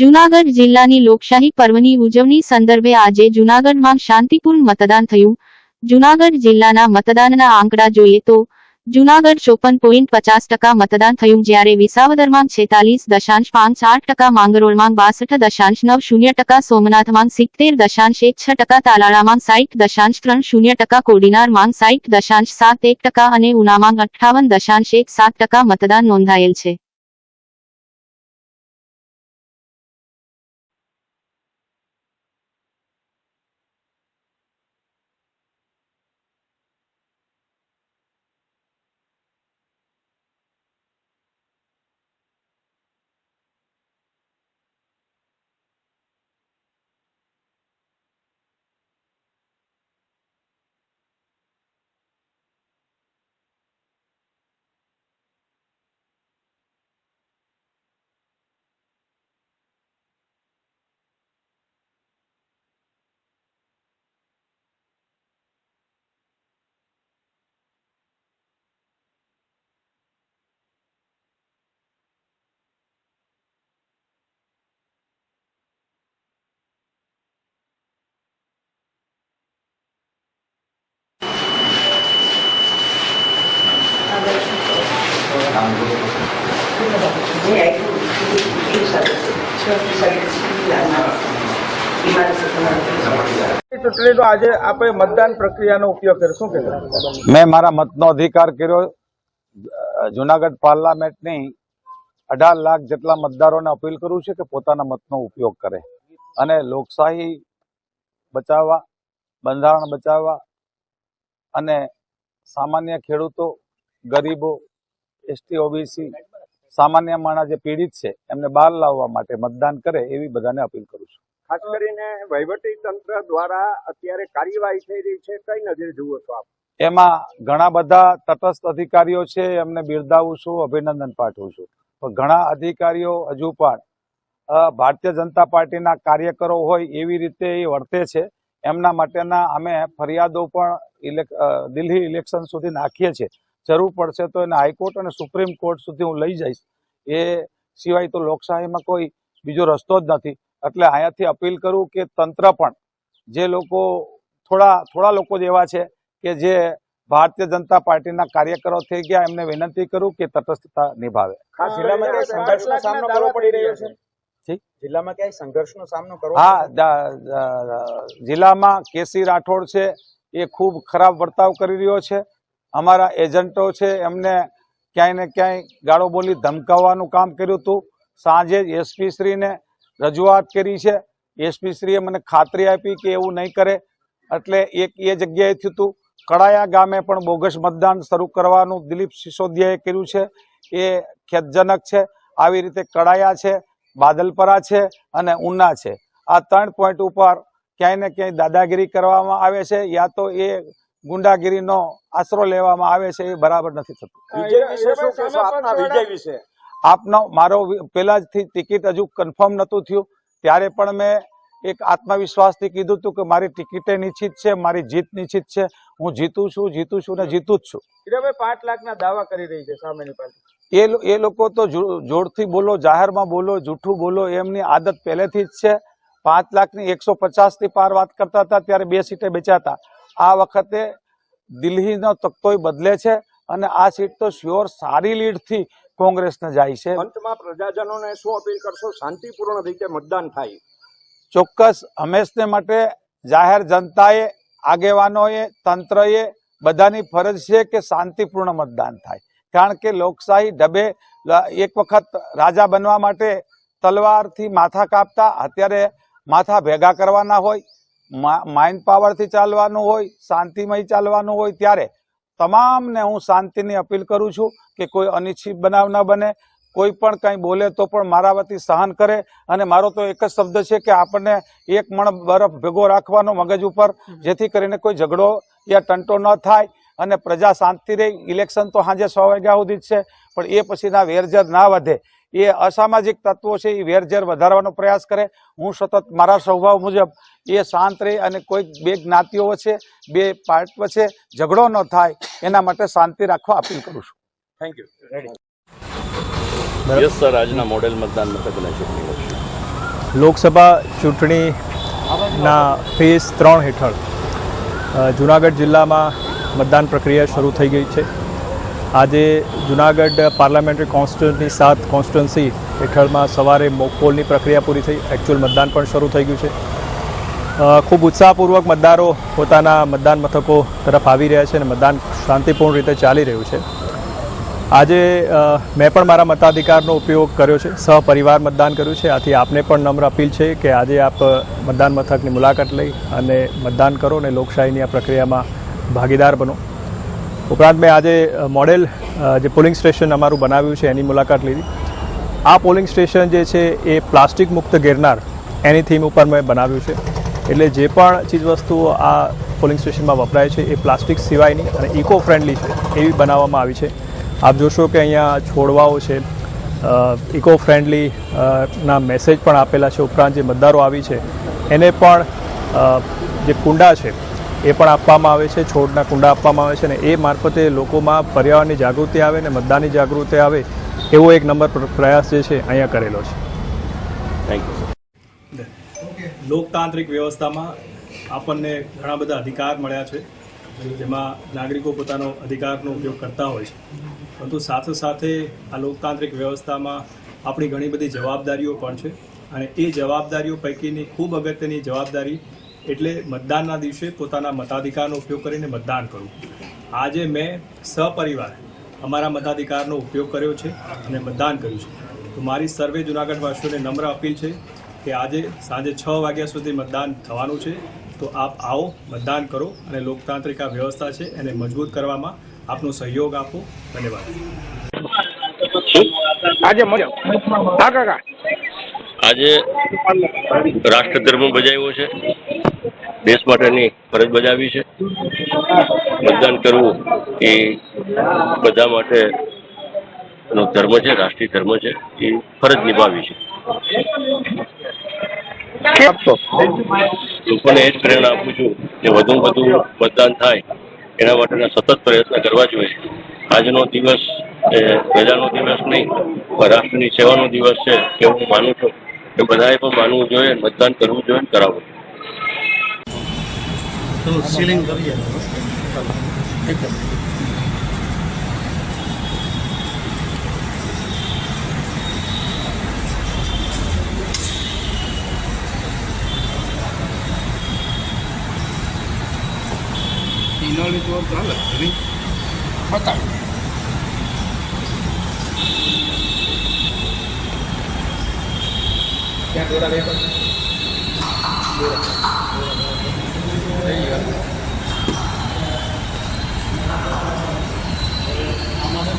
જૂનાગઢ જિલ્લાની લોકશાહી પર્વની ઉજવણી સંદર્ભે આજે જૂનાગઢમાં શાંતિપૂર્ણ મતદાન થયું. જૂનાગઢ જિલ્લાના મતદાનના આંકડા જોઈએ તો, જૂનાગઢ ચોપન પોઈન્ટ પચાસ ટકા મતદાન થયું જ્યારે વિસાવદરમાં છેતાલીસ દશાંશ પાંચ આઠ ટકા માંગરોળમાં બાસઠ દશાંશ નવ શૂન્ય ટકા સોમનાથમાં સિત્તેર દશાંશ એક છ ટકા તાલાળામાં સાઠ દશાંશ ત્રણ શૂન્ય ટકા કોડીનારમાં સાઠ દશાંશ સાત એક ટકા અને ઉનામાં અઠ્ઠાવન દશાંશ એક સાત ટકા મતદાન નોંધાયેલ છે. ઇમારત ચૂંટણીનો આજે આપણે મતદાન પ્રક્રિયાનો ઉપયોગ કરીશું. કે મેં મારા મતનો અધિકાર કર્યો. જુનાગઢ પાર્લામેન્ટની અઢાર લાખ જેટલા મતદારોને અપીલ કરું છું કે પોતાના મતનો ઉપયોગ કરે અને લોકશાહી બચાવવા, બંધારણ બચાવવા અને સામાન્ય ખેડૂતો, ગરીબો એસટી ઓબીસી સામાન્ય માણસ જે પીડિત છે એમને બહાર લાવવા માટે મતદાન કરે એવી બધાને અપીલ કરું છું. ખાસ કરીને વહીવટી તંત્ર દ્વારા અત્યારે કાર્યવાહી થઈ રહી છે કઈ નજરે જુઓ છો આપ? એમાં ઘણા બધા તટસ્થ અધિકારીઓ છે એમને બિરદાવું છું અભિનંદન પાઠવું છું. પણ ઘણા અધિકારીઓ હજુ પણ ભારતીય જનતા પાર્ટીના કાર્યકરો હોય એવી રીતે એ વર્તે છે. એમના માટેના અમે ફરિયાદો પણ દિલ્હી ઇલેક્શન સુધી નાખીએ છીએ. જરૂર પડશે તો એને હાઈકોર્ટ અને સુપ્રીમ કોર્ટ સુધી હું લઈ જઈશ. એ સિવાય તો લોકશાહીમાં કોઈ બીજો રસ્તો જ નથી. એટલે અહીંયાથી અપીલ કરું કે તંત્ર પણ જે લોકો થોડા થોડા લોકો જ એવા છે કે જે ભારતીય જનતા પાર્ટીના કાર્યકરો થઈ ગયા એમને વિનંતી કરું કે તટસ્થતા નિભાવે. જિલ્લામાં ક્યાંય સંઘર્ષનો સામનો કરવો પડી રહ્યો છે? જી? જિલ્લામાં ક્યાંય સંઘર્ષનો સામનો કરવો હા જિલ્લામાં કેસી રાઠોડ છે એ ખૂબ ખરાબ વર્તાવ કરી રહ્યો છે. અમારા એજન્ટો છે, એમને ક્યાંય ને ક્યાંય ગાળો બોલી ધમકાવવાનું કામ કર્યું હતું. સાંજે જ એસપીશ્રીને રજૂઆત કરી છે. એસપીશ્રીએ મને ખાતરી આપી કે એવું નહીં કરે. એટલે એક એ જગ્યાએ થયું હતું. કડાયા ગામે પણ બોગસ મતદાન શરૂ કરવાનું દિલીપ સિસોદિયાએ કર્યું છે. એ ખેદજનક છે. આવી રીતે કડાયા છે, બાદલપરા છે અને ઉના છે. આ ત્રણ પોઈન્ટ ઉપર ક્યાંય ને ક્યાંય દાદાગીરી કરવામાં આવે છે. યા તો એ ગુંડાગીરીનો આશરો લેવામાં આવે છે એ બરાબર નથી થતું. આપના વિજય વિશે. આપનો મારો પહેલા જ ટિકિટ હજુ કન્ફર્મ નતું થયું. ત્યારે પણ મેં એક આત્મવિશ્વાસથી કીધું હતું કે મારી ટિકિટે નિશ્ચિત છે મારી જીત નિશ્ચિત છે. હું જીતું છું જીતું છું ને જીતું જ છું. પાંચ લાખના દાવા કરી રહી છે સામેની પાર્ટી. એ એ લોકો તો જો- જોરથી બોલો જાહેરમાં બોલો જૂઠું બોલો એમની આદત પહેલેથી જ છે. પાંચ લાખની એકસો પચાસથી પાર વાત કરતા હતા ત્યારે બે સીટે બેચાતા આ વખતે દિલ્હીનો તકતોય બદલે છે અને આ સીટ તો શ્યોર સારી લીડથી કોંગ્રેસને જાય છે. અંતમાં પ્રજાજનોને શું અપીલ કરશો? શાંતિપૂર્ણ રીતે મતદાન થાય. ચોક્કસ હંમેશને માટે જાહેર જનતાએ આગેવાનોએ તંત્રએ બધાની ફરજ છે કે શાંતિપૂર્ણ મતદાન થાય. કારણ કે લોકશાહી ઢબે એક વખત રાજા બનવા માટે તલવારથી માથા કાપતા અત્યારે માથા ભેગા કરવાના હોય માઇન્ડ પાવરથી ચાલવાનું હોય શાંતિમય ચાલવાનું હોય ત્યારે તમામને હું શાંતિની અપીલ કરું છું કે કોઈ અનિચ્છિત બનાવ ન બને. કોઈ પણ કંઈ બોલે તો પણ મારા વતી સહન કરે. અને મારો તો એક જ શબ્દ છે કે આપણને એક મણ બરફ ભેગો રાખવાનો મગજ ઉપર જેથી કરીને કોઈ ઝઘડો યા ટંટો ન થાય અને પ્રજા શાંતિ રહે. ઇલેક્શન તો સાંજે સો વાગ્યા સુધી જ છે પણ એ પછીના વેરઝર ના વધે. એ અસામાજિક તત્વો છે એ વેરઝેર વધારવાનો પ્રયાસ કરે. હું સતત મારા સ્વભાવ મુજબ એ શાંત રહે અને કોઈ બે જ્ઞાતિઓ વચ્ચે બે પાર્ટ વચ્ચે ઝઘડો ન થાય એના માટે શાંતિ રાખવા અપીલ કરું છું. Thank you ready yes sir આજના મોડેલ મતદાન મથકના ચૂંટણી લોકસભા ચૂંટણીના ફેઝ ત્રણ હેઠળ જુનાગઢ જિલ્લામાં મતદાન પ્રક્રિયા શરૂ થઈ ગઈ છે. આજે જુનાગઢ પાર્લામેન્ટરી કોન્સ્ટિટ્યુન્સી સાત કોન્સ્ટિટ્યુન્સી હેઠળમાં સવારે મોકપોલની પ્રક્રિયા પૂરી થઈ. એકચ્યુઅલ મતદાન પણ શરૂ થઈ ગયું છે. ખૂબ ઉત્સાહપૂર્વક મતદારો પોતાના મતદાન મથકો તરફ આવી રહ્યા છે અને મતદાન શાંતિપૂર્ણ રીતે ચાલી રહ્યું છે. આજે મેં પણ મારા મતાધિકારનો ઉપયોગ કર્યો છે. સહપરિવાર મતદાન કર્યું છે. આથી આપને પણ નમ્ર અપીલ છે કે આજે આપ મતદાન મથકની મુલાકાત લઈ અને મતદાન કરો અને લોકશાહીની આ પ્રક્રિયામાં ભાગીદાર બનો. ઉપરાંત મેં આજે મોડેલ જે પોલિંગ સ્ટેશન અમારું બનાવ્યું છે, એની મુલાકાત લીધી. આ પોલિંગ સ્ટેશન જે છે, એ પ્લાસ્ટિક મુક્ત ગિરનાર, એની થીમ ઉપર મેં બનાવ્યું છે. એટલે જે પણ ચીજવસ્તુઓ આ પોલિંગ સ્ટેશનમાં વપરાય છે, એ પ્લાસ્ટિક સિવાયની અને ઇકો ફ્રેન્ડલી છે, એવી બનાવવામાં આવી છે. આપ જોશો કે અહીંયા છોડવાઓ છે ઇકો ફ્રેન્ડલી ના મેસેજ પણ આપેલા છે. ઉપરાંત જે મતદારો આવી છે, એને પણ જે કુંડા છે એ પણ આપવામાં આવે છે છોડના કુંડા આપવામાં આવે છે અને એ મારફતે લોકોમાં પર્યાવરણની જાગૃતિ આવે અને મતદાનની જાગૃતિ આવે એવો એક નંબર પ્રયાસ જે છે અહીંયા કરેલો છે. થેન્ક યુ લોકતાંત્રિક વ્યવસ્થામાં આપણને ઘણા બધા અધિકાર મળ્યા છે જેમાં નાગરિકો પોતાનો અધિકારનો ઉપયોગ કરતા હોય છે. પરંતુ સાથે સાથે આ લોકતાંત્રિક વ્યવસ્થામાં આપણી ઘણી બધી જવાબદારીઓ પણ છે અને એ જવાબદારીઓ પૈકીની ખૂબ અગત્યની જવાબદારી એટલે મતદાનના દિવસે પોતાના મતાધિકારનો ઉપયોગ કરીને મતદાન કરવું. આજે મેં સપરિવાર અમારા મતાધિકારનો ઉપયોગ કર્યો છે અને મતદાન કર્યું છે. તો મારી સર્વે જુનાગઢવાસીઓને નમ્ર અપીલ છે કે આજે સાંજે છ વાગ્યા સુધી મતદાન થવાનું છે. તો આપ આવો મતદાન કરો અને લોકતાંત્રિક આ વ્યવસ્થા છે એને મજબૂત કરવામાં આપનો સહયોગ આપો. ધન્યવાદ. આજે રાષ્ટ્રધર્મ હા કાકા. આજે રાષ્ટ્ર ધર્મ બજાવ્યો છે. દેશ માટેની ફરજ બજાવી છે. મતદાન કરવું એ બધા માટે નો ધર્મ છે રાષ્ટ્રીય ધર્મ છે એ ફરજ નિભાવી છે. લોકોને એ જ પ્રેરણા આપું છું કે વધુ વધુ મતદાન થાય એના માટેના સતત પ્રયત્ન કરવા જોઈએ. આજનો દિવસ એ પ્રજાનો દિવસ નહીં પણ રાષ્ટ્રની સેવાનો દિવસ છે એવું હું માનું છું. એ બધાએ પણ માનવું જોઈએ મતદાન કરવું જોઈએ. અને કરાવવું બતાવ There you go. আমাদের